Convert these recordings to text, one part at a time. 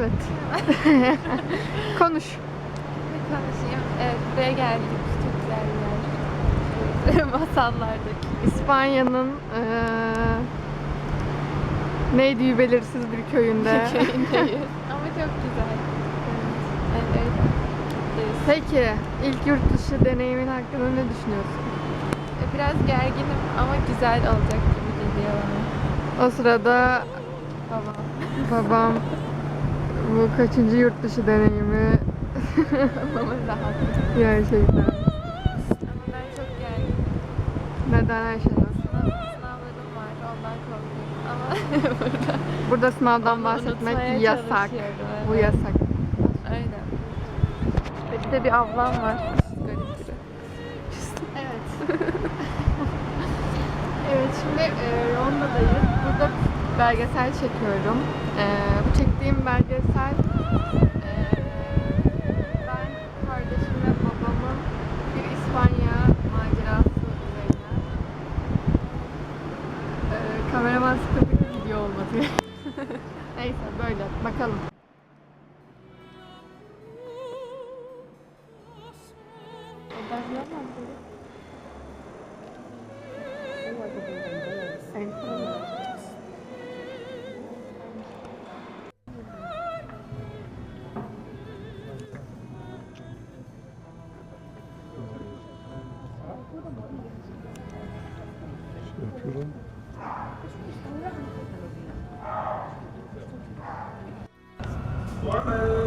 Konuş. Bir konuşayım. Evet buraya geldik. Çok güzel bir yer. Masallardaki. İspanya'nın eee neydi belirsiz bir köyünde. köyündeyiz. Ama çok güzel. Evet. öyle. Gideriz. Peki ilk yurt dışı deneyimin hakkında ne düşünüyorsun? Biraz gerginim ama güzel olacak gibi geliyor bana. O sırada Babam. babam bu kaçıncı yurt dışı deneyimi Babamın rahat. gerçekten. Ama ben çok gerginim. Neden Ayşenur? Sınav, sınavlarım var. Ondan korkuyorum. Ama burada Burada sınavdan onu bahsetmek yasak. çalışıyorum, Bu evet. yasak. Öyle. Bir de bir ablam var. Garip biri. Evet. evet şimdi e, Ronda'dayız. Burada belgesel çekiyorum. E, bu çektiğim belgesel sıkıntı bir video olmadı. Neyse böyle bakalım. yapıyorum. Thank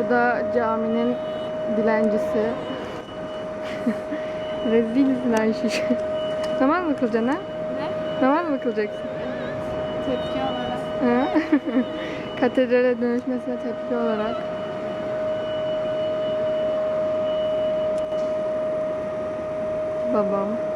bu da caminin dilencisi. Rezilsin Ayşe. Namaz mı kılacaksın ha? Ne? Namaz mı kılacaksın? Tepki olarak. Katedrale dönüşmesine tepki olarak. Babam.